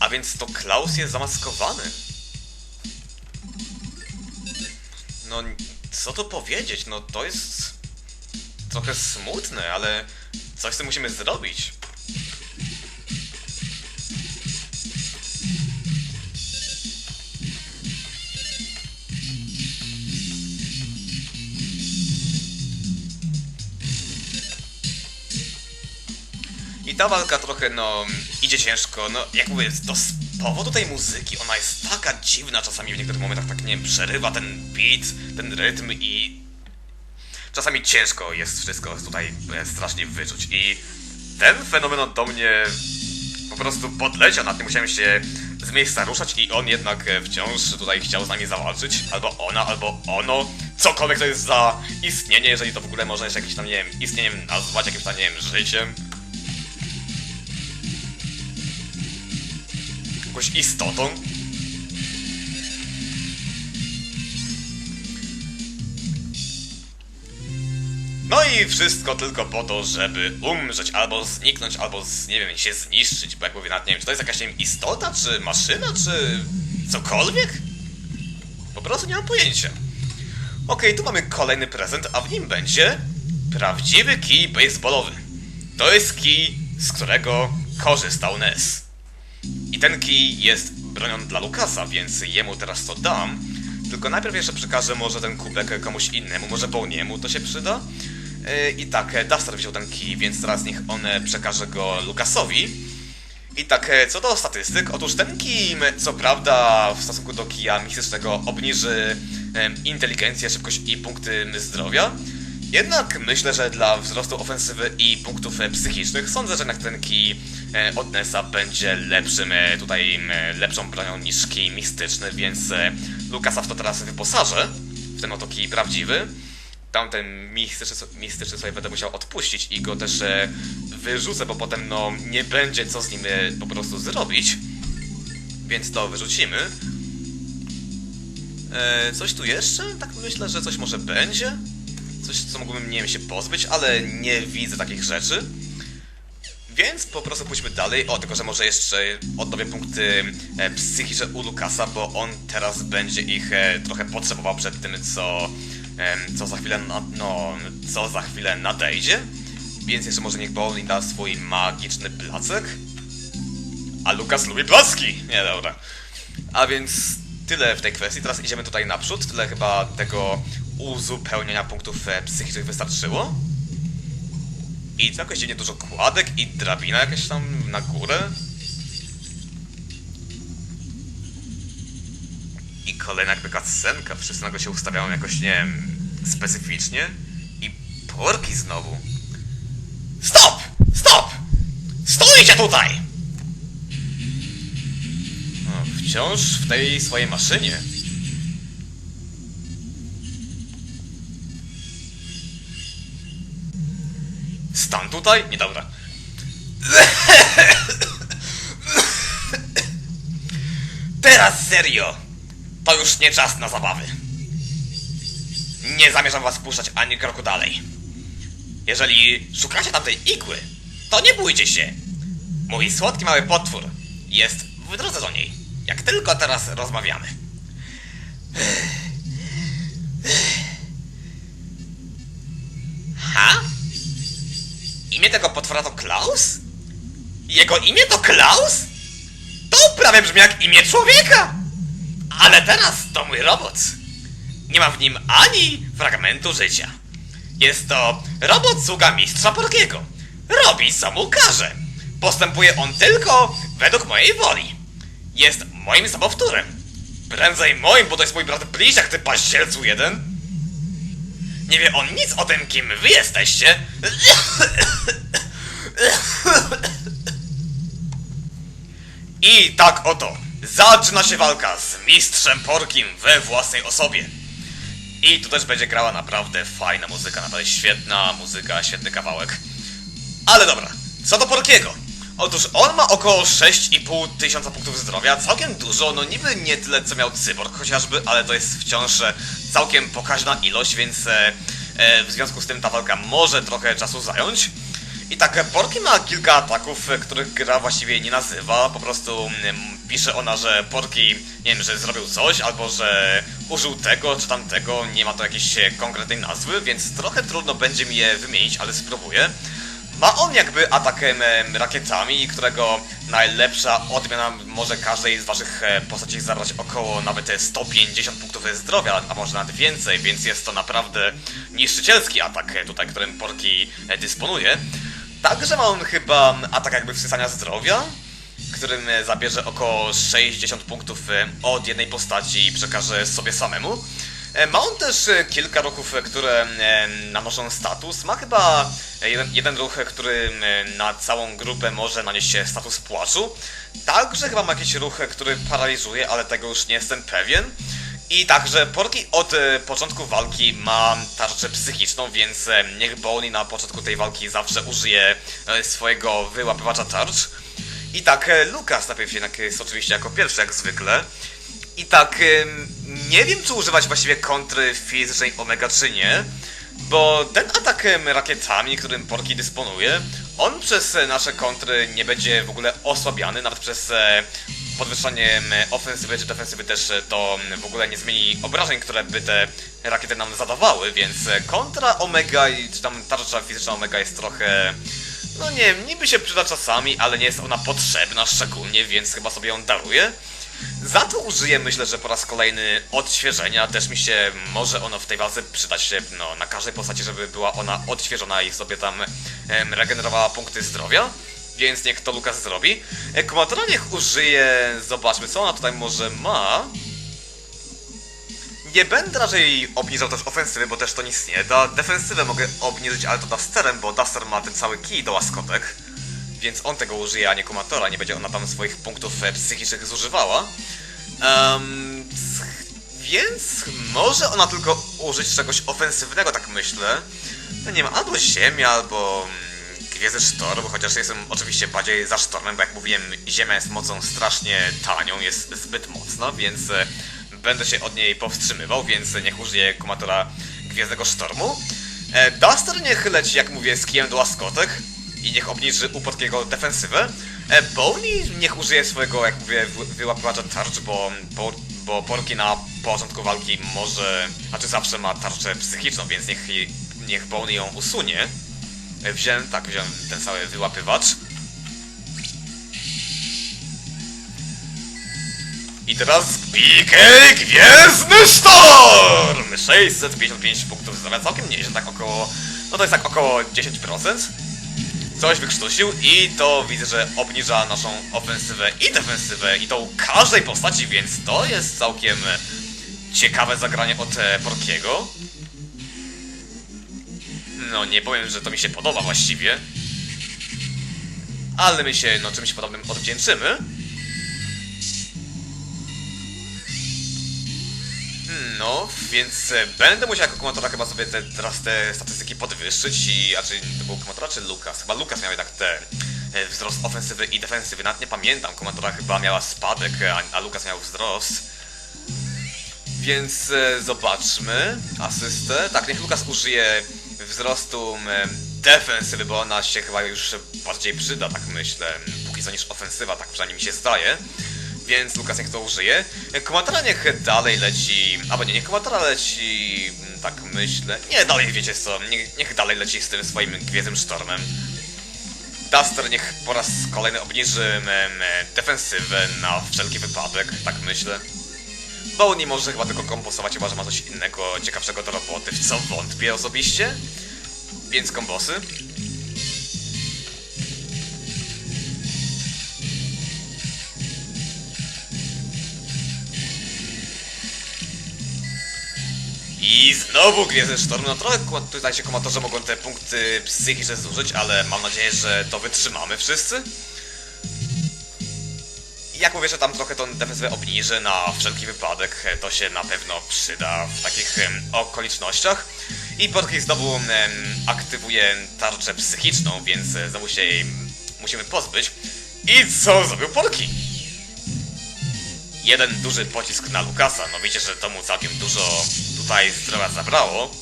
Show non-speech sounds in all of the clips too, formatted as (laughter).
A więc to Klaus jest zamaskowany. No, co tu powiedzieć? No, to jest trochę smutne, ale coś z tym musimy zrobić. I ta walka trochę, no, idzie ciężko, no, jak mówię, to z powodu tej muzyki, ona jest taka dziwna czasami w niektórych momentach, tak, nie wiem, przerywa ten beat, ten rytm i czasami ciężko jest wszystko tutaj e, strasznie wyczuć. I ten fenomen do mnie po prostu podleciał, nad tym musiałem się z miejsca ruszać i on jednak e, wciąż tutaj chciał z nami zawalczyć, albo ona, albo ono, cokolwiek to jest za istnienie, jeżeli to w ogóle można jeszcze jakimś tam, nie wiem, istnieniem nazwać, jakimś tam, nie wiem, życiem. Jakąś istotą. No i wszystko tylko po to, żeby umrzeć, albo zniknąć, albo, nie wiem, się zniszczyć, bo jak mówię, nawet nie wiem, czy to jest jakaś, nie wiem, istota, czy maszyna, czy cokolwiek? Po prostu nie mam pojęcia. Okej, tu mamy kolejny prezent, a w nim będzie prawdziwy kij baseballowy. To jest kij, z którego korzystał Ness. Ten kij jest bronią dla Lukasa, więc jemu teraz to dam. Tylko najpierw jeszcze przekażę może ten kubek komuś innemu, może Boniemu to się przyda. Yy, I tak, e, Duster wziął ten kij, więc teraz niech on e, przekaże go Lukasowi. I tak, e, co do statystyk, otóż ten kij, co prawda, w stosunku do kija mistycznego obniży inteligencję, szybkość i punkty zdrowia. Jednak myślę, że dla wzrostu ofensywy i punktów e, psychicznych sądzę, że kij e, od Nessa będzie lepszym e, tutaj lepszą bronią niż kij mistyczny, więc Lukasa w to teraz wyposażę, w ten oto kij prawdziwy. Tamten mistyczny, mistyczny sobie będę musiał odpuścić i go też wyrzucę, bo potem no nie będzie co z nim po prostu zrobić. Więc to wyrzucimy. Coś tu jeszcze? Tak myślę, że coś może będzie. Coś, co mógłbym, nie wiem, się pozbyć, ale nie widzę takich rzeczy. Więc po prostu pójdźmy dalej. O, tylko że może jeszcze odnowię punkty e, psychiczne u Lukasa, bo on teraz będzie ich e, trochę potrzebował przed tym, co, em, co za chwilę, na, no, co za chwilę nadejdzie. Więc jeszcze może niech Bowling da swój magiczny placek. A Lukas lubi placki! Nie, dobra. A więc tyle w tej kwestii. Teraz idziemy tutaj naprzód. Tyle chyba tego uzupełnienia punktów e, psychicznych wystarczyło. I jakoś dziwnie dużo kładek i drabina jakaś tam na górę. I kolejna jakby cutscenka. Wszyscy nagle się ustawiają jakoś, nie wiem, specyficznie. I porki znowu. Stop! Stop! Stójcie tutaj! No, wciąż w tej swojej maszynie. Stan tutaj? Niedobra. Teraz serio! To już nie czas na zabawy. Nie zamierzam was puszczać ani kroku dalej. Jeżeli szukacie tamtej igły, to nie bójcie się. Mój słodki mały potwór jest w drodze do niej. Jak tylko teraz rozmawiamy. Imię tego potwora to Klaus? Jego imię to Klaus? To prawie brzmi jak imię człowieka! Ale teraz to mój robot. Nie ma w nim ani fragmentu życia. Jest to robot sługa mistrza Porkiego. Robi co mu każe. Postępuje on tylko według mojej woli. Jest moim sobowtórem. Prędzej moim, bo to jest mój brat bliźniak, ty paździelcu jeden. Nie wie on nic o tym, kim wy jesteście. I tak oto zaczyna się walka z mistrzem Porkim we własnej osobie. I tu też będzie grała naprawdę fajna muzyka, naprawdę świetna muzyka, świetny kawałek. Ale dobra, co do Porkiego. Otóż on ma około 6,5 tysiąca punktów zdrowia, całkiem dużo, no niby nie tyle co miał Cyborg chociażby, ale to jest wciąż e, całkiem pokaźna ilość, więc e, e, w związku z tym ta walka może trochę czasu zająć. I tak, Porki ma kilka ataków, e, których gra właściwie nie nazywa, po prostu mm, pisze ona, że Porki, nie wiem, że zrobił coś, albo że użył tego czy tamtego, nie ma to jakiejś konkretnej nazwy, więc trochę trudno będzie mi je wymienić, ale spróbuję. Ma on jakby atakiem em, rakietami, którego najlepsza odmiana może każdej z waszych e, postaci zabrać około nawet e, 150 punktów zdrowia, a może nawet więcej, więc jest to naprawdę niszczycielski atak e, tutaj, którym Porki e, dysponuje. Także ma on chyba atak jakby wsysania zdrowia, którym zabierze około 60 punktów od jednej postaci i przekaże sobie samemu. E, Ma on też e, kilka ruchów, e, które nanoszą status. Ma chyba jeden, jeden ruch, który na całą grupę może nanieść status płaczu. Także chyba ma jakiś ruch, który paraliżuje, ale tego już nie jestem pewien. I także Porki od początku walki ma tarczę psychiczną, więc niech Bonnie na początku tej walki zawsze użyje swojego wyłapywacza tarcz. I tak, Lukas najpierw jednak jest oczywiście jako pierwszy, jak zwykle. I tak, nie wiem czy używać właściwie kontry fizycznej Omega czy nie, bo ten atak rakietami, którym Porki dysponuje, on przez e, nasze kontry nie będzie w ogóle osłabiany, nawet przez e, podwyższanie ym, ofensywy czy defensywy też e, to w ogóle nie zmieni obrażeń, które by te rakiety nam zadawały, więc kontra Omega i czy tam tarcza fizyczna Omega jest trochę... No nie niby się przyda czasami, ale nie jest ona potrzebna szczególnie, więc chyba sobie ją daruję. Za to użyję, myślę, że po raz kolejny odświeżenia. Też mi się może ono w tej walce przydać się no, na każdej postaci, żeby była ona odświeżona i sobie tam em, regenerowała punkty zdrowia. Więc niech to Lukas zrobi. Kumatora niech użyje. Zobaczmy, co ona tutaj może ma. Nie będę raczej obniżał też ofensywy, bo też to nic nie da. Defensywę mogę obniżyć, ale to Dusterem, bo Duster ma ten cały kij do łaskotek. Więc on tego użyje, a nie Kumatora. Nie będzie ona tam swoich punktów e, psychicznych zużywała. C- więc może ona tylko użyć czegoś ofensywnego, tak myślę. No nie wiem, albo Ziemia, albo mm, Gwiezdny Sztorm, chociaż jestem oczywiście bardziej za Sztormem, bo jak mówiłem, Ziemia jest mocą strasznie tanią, jest zbyt mocna, więc e, będę się od niej powstrzymywał, więc niech użyje kumatora Gwiezdnego Sztormu. E, Duster niech leci, jak mówię, z kijem do łaskotek i niech obniży u Porkiego defensywę. E, niech użyje swojego, jak mówię, wy- wyłapywacza tarcz, bo, bo, bo Porki na początku walki może, znaczy zawsze ma tarczę psychiczną, więc niech, niech Bonnie ją usunie. E, Wziąłem, tak, wziąłem ten cały wyłapywacz. I teraz PK Gwiezdny Sztorm! 655 punktów zdrowia, całkiem nieźle, tak około, no to jest tak około 10%. Coś wykrztusił i to widzę, że obniża naszą ofensywę i defensywę i to u każdej postaci, więc to jest całkiem ciekawe zagranie od e, Porkiego. No nie powiem, że to mi się podoba właściwie. Ale my się no czymś podobnym odwdzięczymy. No, więc e, będę musiał jako komatora chyba sobie te, teraz te statystyki podwyższyć i, a czy to był komatora czy Lukas? Chyba Lukas miał jednak te e, wzrost ofensywy i defensywy, nawet nie pamiętam, komatora chyba miała spadek, a, a Lukas miał wzrost. Więc e, zobaczmy, asystę, tak, niech Lukas użyje wzrostu e, defensywy, bo ona się chyba już bardziej przyda, tak myślę, póki co niż ofensywa, tak przynajmniej mi się zdaje więc Lukas niech to użyje. Komatora niech dalej leci, albo nie, niech Komatora leci, mm, tak myślę. Nie, dalej wiecie co, niech, niech dalej leci z tym swoim Gwiezdnym Sztormem. Duster niech po raz kolejny obniży em, em, defensywę na wszelki wypadek, tak myślę. Bonnie może chyba tylko komposować, chyba że ma coś innego, ciekawszego do roboty, w co wątpię osobiście. Więc kombosy. I znowu Gwiezdny Sztorm, no trochę tutaj się komatorze mogą te punkty psychiczne zużyć, ale mam nadzieję, że to wytrzymamy wszyscy. Jak mówię, że tam trochę tą defensywę obniży na wszelki wypadek, to się na pewno przyda w takich okolicznościach. I Porki znowu aktywuje tarczę psychiczną, więc e, znowu się jej musimy pozbyć. I co zrobił Porki? jeden duży pocisk na Lukasa. No wiecie, że to mu całkiem dużo tutaj zdrowia zabrało.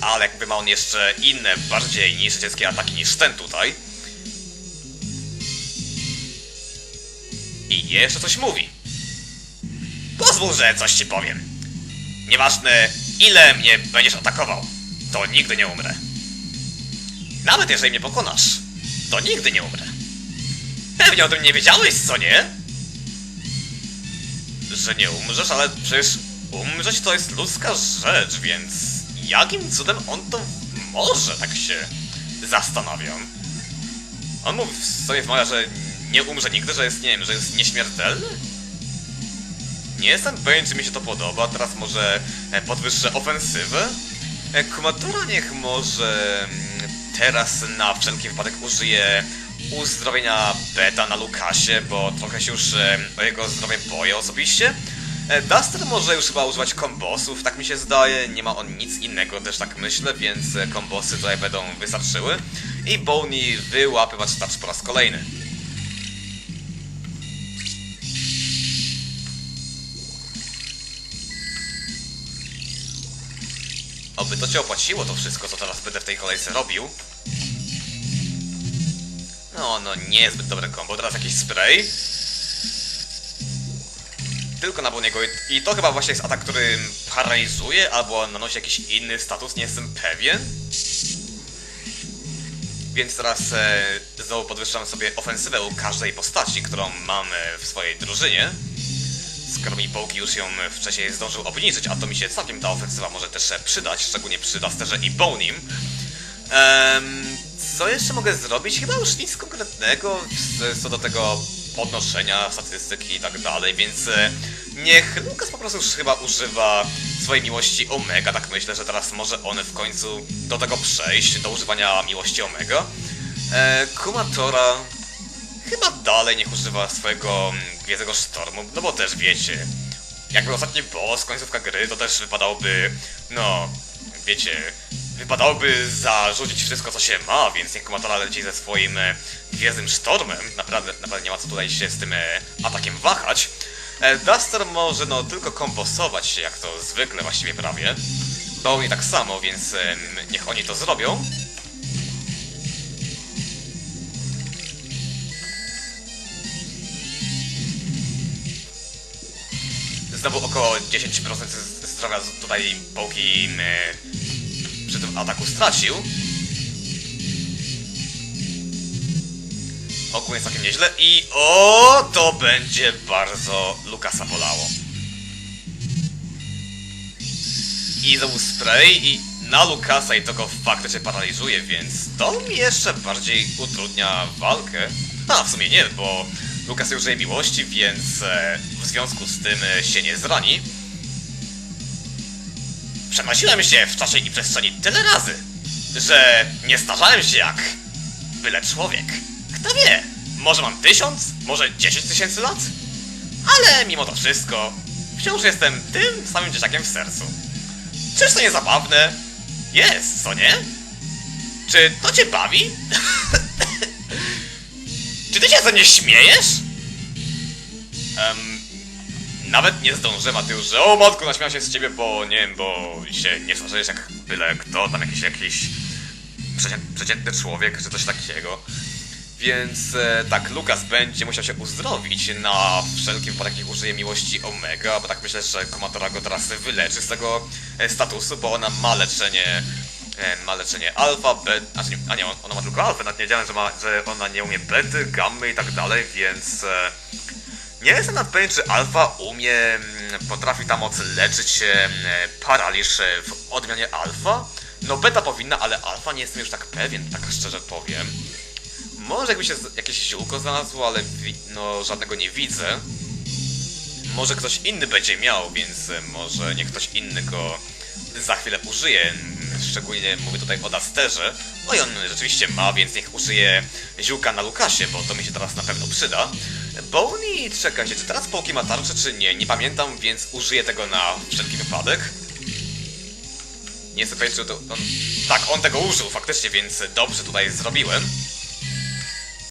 ale jakby ma on jeszcze inne, bardziej niszczycielskie ataki niż ten tutaj. I jeszcze coś mówi. Pozwól, że coś ci powiem. Nieważne, ile mnie będziesz atakował, to nigdy nie umrę. Nawet jeżeli mnie pokonasz, to nigdy nie umrę. Pewnie o tym nie wiedziałeś, co nie? Że nie umrzesz, ale przecież umrzeć to jest ludzka rzecz, więc jakim cudem on to może, tak się zastanawiam. On mówi w sobie wmawia, że nie umrze nigdy, że jest, nie wiem, że jest nieśmiertelny? Nie jestem pewien, czy mi się to podoba. Teraz może e, podwyższę ofensywę. E, Kumatora niech może mm, teraz na wszelki wypadek użyje uzdrowienia beta na Lukasie, bo trochę się już e, o jego zdrowie boję osobiście. E, Duster może już chyba używać kombosów, tak mi się zdaje. Nie ma on nic innego, też tak myślę, więc kombosy tutaj będą wystarczyły. I Boney wyłapywać tarcz po raz kolejny. Oby to cię opłaciło to wszystko, co teraz będę w tej kolejce robił. No, no nie jest zbyt dobre kombo. Teraz jakiś spray. Tylko na Boniego. I- to chyba właśnie jest atak, który paralizuje albo nanosi jakiś inny status, nie jestem pewien. Więc teraz e, znowu podwyższam sobie ofensywę u każdej postaci, którą mam e, w swojej drużynie. Skoro mi Połki już ją wcześniej zdążył obniżyć, a to mi się całkiem ta ofensywa może też e, przydać, szczególnie przy Dusterze i Bonim. Em, co jeszcze mogę zrobić? Chyba już nic konkretnego co do tego podnoszenia statystyki i tak dalej, więc e, niech Lukas po prostu już chyba używa swojej miłości Omega, tak myślę, że teraz może on w końcu do tego przejść, do używania miłości Omega. E, Kumatora chyba dalej niech używa swojego mm, Gwiezdnego Sztormu, no bo też wiecie, jakby ostatni boss, końcówka gry, to też wypadałoby, no, wiecie, wypadałoby zarzucić wszystko, co się ma, więc niech Kumatora leci ze swoim e, Gwiezdnym Sztormem, naprawdę, naprawdę nie ma co tutaj się z tym e, atakiem wahać. E, Duster może, no, tylko kombosować się, jak to zwykle właściwie prawie. Bowie tak samo, więc niech oni to zrobią. Znowu około 10% z- zdrowia tutaj tym ataku stracił. Ogólnie jest całkiem nieźle i o, to będzie bardzo Lukasa bolało. I znowu spray i na Lukasa i to go faktycznie paraliżuje, więc to mi jeszcze bardziej utrudnia walkę. A, w sumie nie, bo Lukas użyje miłości, więc e, w związku z tym e, się nie zrani. Przenosiłem się w czasie i przestrzeni tyle razy, że nie starzałem się jak byle człowiek. Kto wie, może mam tysiąc, może dziesięć tysięcy lat? Ale mimo to wszystko, wciąż jestem tym samym dzieciakiem w sercu. Czyż to nie zabawne? Jest, co nie? Czy to cię bawi? (laughs) Czy ty się ze mnie śmiejesz? Em, nawet nie ty już, że o matku, naśmiał się z ciebie, bo nie wiem, bo się nie starzejesz jak byle kto, tam jakiś, jakiś przecię- przeciętny człowiek, czy coś takiego. Więc e, tak, Lukas będzie musiał się uzdrowić na wszelki wypadek, jak użyje miłości Omega, bo tak myślę, że Komatora go teraz wyleczy z tego e, statusu, bo ona ma leczenie, e, ma leczenie alfa, beta, znaczy a nie, on- ona ma tylko alfę, nawet nie wiedziałem, że, ma, że ona nie umie bety, gammy i tak dalej, więc nie jestem nawet pewien, czy alfa umie, mm, potrafi tam odleczyć e, paraliż e, w odmianie alfa. No beta powinna, ale alfa nie jestem już tak pewien, tak szczerze powiem. Może jakby się jakieś ziółko znalazło, ale no żadnego nie widzę. Może ktoś inny będzie miał, więc e, może niech ktoś inny go za chwilę użyje. Mm, Szczególnie mówię tutaj o Dusterze. No i on rzeczywiście ma, więc niech użyje ziółka na Lukasie, bo to mi się teraz na pewno przyda. Boney, czekajcie, czy teraz Połki ma tarczę, czy nie? Nie pamiętam, więc użyję tego na wszelki wypadek. Nie jestem pewien, czy to on... Tak, on tego użył faktycznie, więc dobrze tutaj zrobiłem.